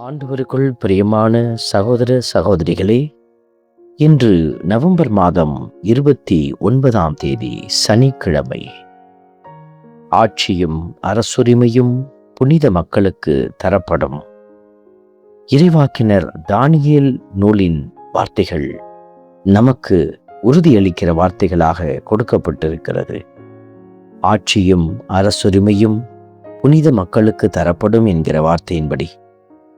ஆண்டவருக்குள் பிரியமான சகோதர சகோதரிகளே இன்று நவம்பர் மாதம் இருபத்தி ஒன்பதாம் தேதி சனிக்கிழமை. ஆட்சியும் அரசுரிமையும் புனித மக்களுக்கு தரப்படும். இறைவாக்கினர் தானியல் நூலின் வார்த்தைகள் நமக்கு உறுதியளிக்கிற வார்த்தைகளாக கொடுக்கப்பட்டிருக்கிறது. ஆட்சியும் அரசுரிமையும் புனித மக்களுக்கு தரப்படும் என்கிற வார்த்தையின்படி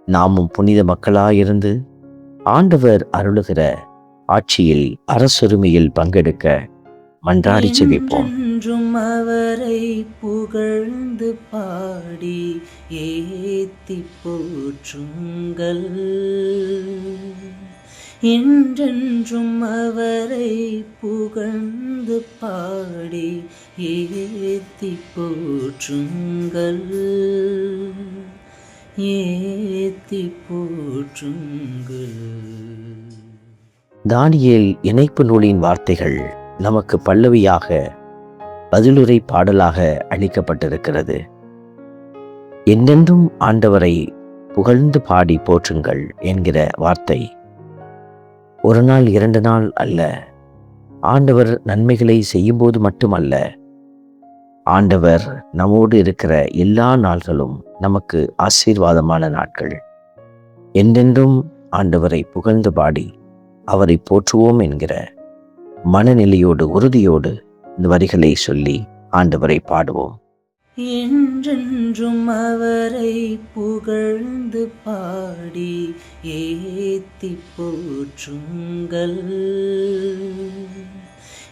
நாமும் புனித மக்களாயிருந்து ஆண்டவர் அருளுகிற ஆட்சியில் அரசுரிமையில் பங்கெடுக்க மன்றாடி செவிப்போம் என்றென்றும் அவரை புகழ்ந்து பாடி ஏத்தி போற்றுங்கள். என்றென்றும் அவரை புகழ்ந்து பாடி ஏத்தி போற்றுங்கள். ஏத்தி போற்றுங்கள் இணைப்பு நூலின் வார்த்தைகள் நமக்கு பல்லவியாக பதிலுரை பாடலாக அளிக்கப்பட்டிருக்கிறது. என்னென்றும் ஆண்டவரை புகழ்ந்து பாடி போற்றுங்கள் என்கிற வார்த்தை. ஒரு நாள் இரண்டு நாள் அல்ல ஆண்டவர் நன்மைகளை செய்யும்போது மட்டுமல்ல ஆண்டவர் நம்மோடு இருக்கிற எல்லா நாள்களும் நமக்கு ஆசீர்வாதமான நாட்கள். என்றென்றும் ஆண்டவரை புகழ்ந்து பாடி அவரை போற்றுவோம் என்கிற மனநிலையோடு உறுதியோடு இந்த வரிகளை சொல்லி ஆண்டவரை பாடுவோம். என்றென்றும் அவரை புகழ்ந்து பாடி ஏத்தி போற்றுங்கள்.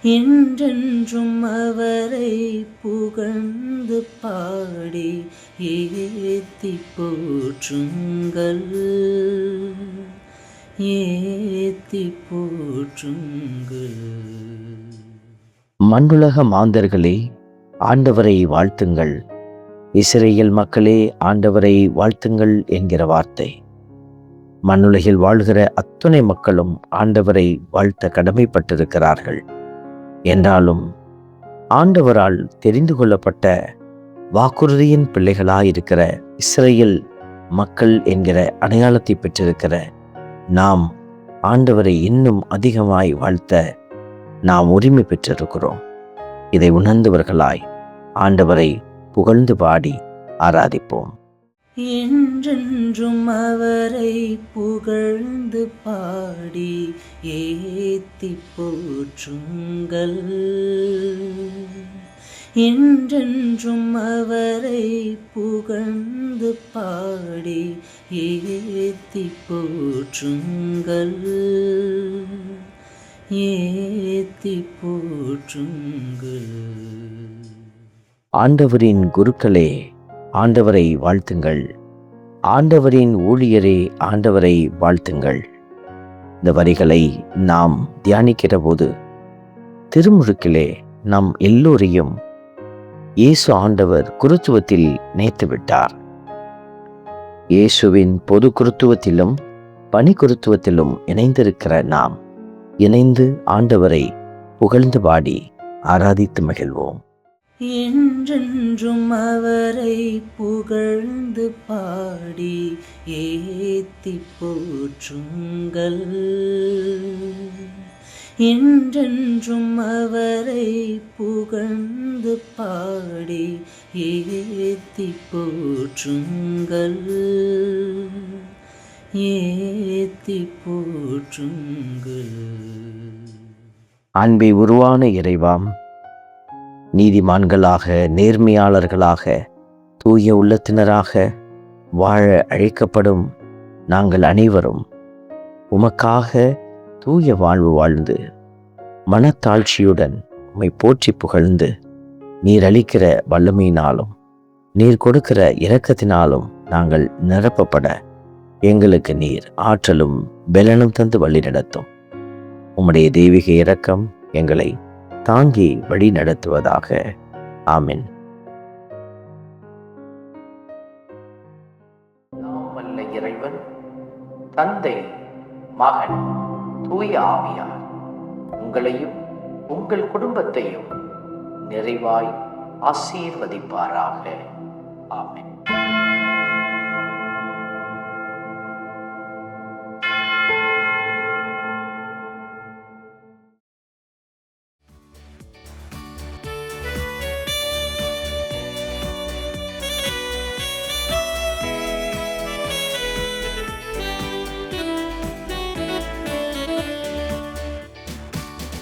என்றென்றும் அவரை புகழ்ந்து பாடி ஏத்தி போற்றுங்கள். ஏத்தி போற்றுங்கள். மண்ணுலக மாந்தர்களே ஆண்டவரை வாழ்த்துங்கள். இஸ்ரேல் மக்களே ஆண்டவரை வாழ்த்துங்கள் என்கிற வார்த்தை. மண்ணுலகில் வாழ்கிற அத்துணை மக்களும் ஆண்டவரை வாழ்த்த கடமைப்பட்டிருக்கிறார்கள். என்றாலும் ஆண்டவரால் தெரிந்து கொள்ளப்பட்ட வாக்குறுதியின் பிள்ளைகளாயிருக்கிற இஸ்ரேல் மக்கள் என்கிற அடையாளத்தை பெற்றிருக்கிற நாம் ஆண்டவரை இன்னும் அதிகமாய் வாழ்த்த நாம் உரிமை பெற்றிருக்கிறோம். இதை உணர்ந்தவர்களாய் ஆண்டவரை புகழ்ந்து பாடி ஆராதிப்போம். என்றென்றும் அவரை புகழ்ந்து பாடி ஏத்தி போற்றுங்கள். என்றென்றும் அவரை புகழ்ந்து பாடி ஏத்தி போற்றுங்கள். ஏத்தி போற்றுங்கள். ஆண்டவரின் குருக்களே ஆண்டவரை வாழ்த்துங்கள். ஆண்டவரின் ஊழியரே ஆண்டவரை வாழ்த்துங்கள். இந்த வரிகளை நாம் தியானிக்கிற போது திருமுழுக்கிலே நம் எல்லோரையும் இயேசு ஆண்டவர் குருத்துவத்தில் நேத்து விட்டார் இயேசுவின் பொது குருத்துவத்திலும் பணி குருத்துவத்திலும் இணைந்திருக்கிற நாம் இணைந்து ஆண்டவரை புகழ்ந்து பாடி ஆராதித்து மகிழ்வோம். என்றென்றும் அவரை புகழ்ந்து பாடி ஏத்தி போற்றுங்கள். என்றென்றும் அவரை புகழ்ந்து பாடி ஏத்தி போற்றுங்கள். ஏத்தி போற்றுங்கள். அன்பை உருவான இறைவாம் நீதிமான்களாக நேர்மையாளர்களாக தூய உள்ளத்தினராக வாழ அழைக்கப்படும் நாங்கள் அனைவரும் உமக்காக தூய வாழ்வு வாழ்ந்து மனத்தாழ்ச்சியுடன் உம்மை போற்றி புகழ்ந்து நீர் அளிக்கிற வல்லமையினாலும் நீர் கொடுக்கிற இரக்கத்தினாலும் நாங்கள் நிரப்பப்பட எங்களுக்கு நீர் ஆற்றலும் பெலனும் தந்து வழிநடத்தும். உம்முடைய தெய்வீக இரக்கம் எங்களை தாங்கி வழி நடத்துவதாக. ஆமின். இறைவன் தந்தை மகன் தூய ஆவியார் உங்களையும் உங்கள் குடும்பத்தையும் நிறைவாய் ஆசீர்வதிப்பாராக. ஆமென்.